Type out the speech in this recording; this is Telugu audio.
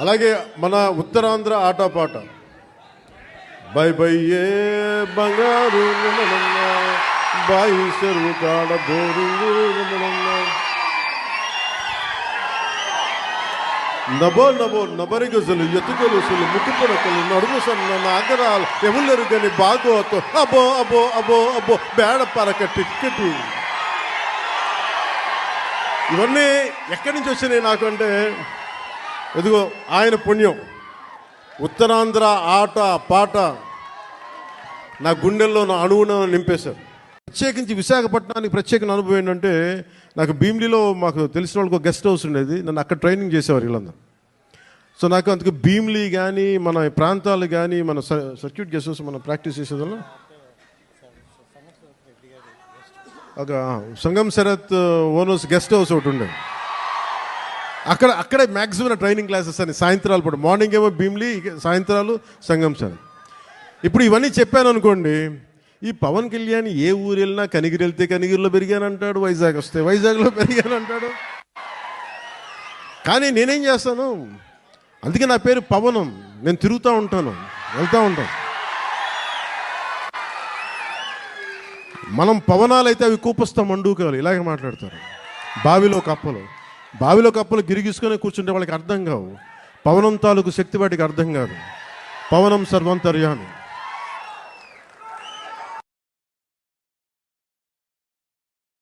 అలాగే మన ఉత్తరాంధ్ర ఆటపాట. బై బై ఏ బంగారు బాయి చెరువు కాడ బోరు నభో నభో నబరిగజలు ఎత్తుకొలుసులు ముక్కు నడుము సన్న నాగరాలు ఎవరు గని బాగోతో. అబో అబో అబో అబో బేడ పరక టిక్కెట్. ఇవన్నీ ఎక్కడి నుంచి వచ్చినాయి నాకు అంటే ఇదిగో ఆయన పుణ్యం. ఉత్తరాంధ్ర ఆట పాట నా గుండెల్లో నా అణువును నింపేశారు. ప్రత్యేకించి విశాఖపట్నానికి ప్రత్యేక అనుభవం ఏంటంటే నాకు భీమిలిలో మాకు తెలిసిన వాళ్ళకి ఒక గెస్ట్ హౌస్ ఉండేది. నన్ను అక్కడ ట్రైనింగ్ చేసేవారు వీళ్ళందరూ. సో నాకు అందుకు భీమిలి కానీ మన ప్రాంతాలు కానీ మన సర్క్యూట్ గెస్ట్ మనం ప్రాక్టీస్ చేసేదాం ఒక Sangam Sharath owners guest house ఒకటి ఉండేది. అక్కడ అక్కడే మ్యాక్సిమం ట్రైనింగ్ క్లాసెస్ అని సాయంత్రాలు పూట మార్నింగ్ ఏమో భీమ్లీ సాయంత్రాలు సంగం సార్. ఇప్పుడు ఇవన్నీ చెప్పాను అనుకోండి ఈ పవన్ కళ్యాణ్ ఏ ఊరు వెళ్ళినా కనిగిరి వెళ్తే కనిగిరిలో పెరిగానంటాడు వైజాగ్ వస్తే వైజాగ్లో పెరిగానంటాడు కానీ నేనేం చేస్తాను అందుకే నా పేరు పవనం నేను తిరుగుతూ ఉంటాను వెళ్తూ ఉంటాను. మనం పవనాలైతే అవి కూపస్తా మండుకోవాలి ఇలాగే మాట్లాడతారు. బావిలో కప్పలు బావిలో కప్పలు గిరిగిసుకొని కూర్చుంటే వాళ్ళకి అర్థం కావు. పవనం తాలూకు శక్తి వాటికి అర్థం కాదు. పవనం సర్వంతర్యాన్ని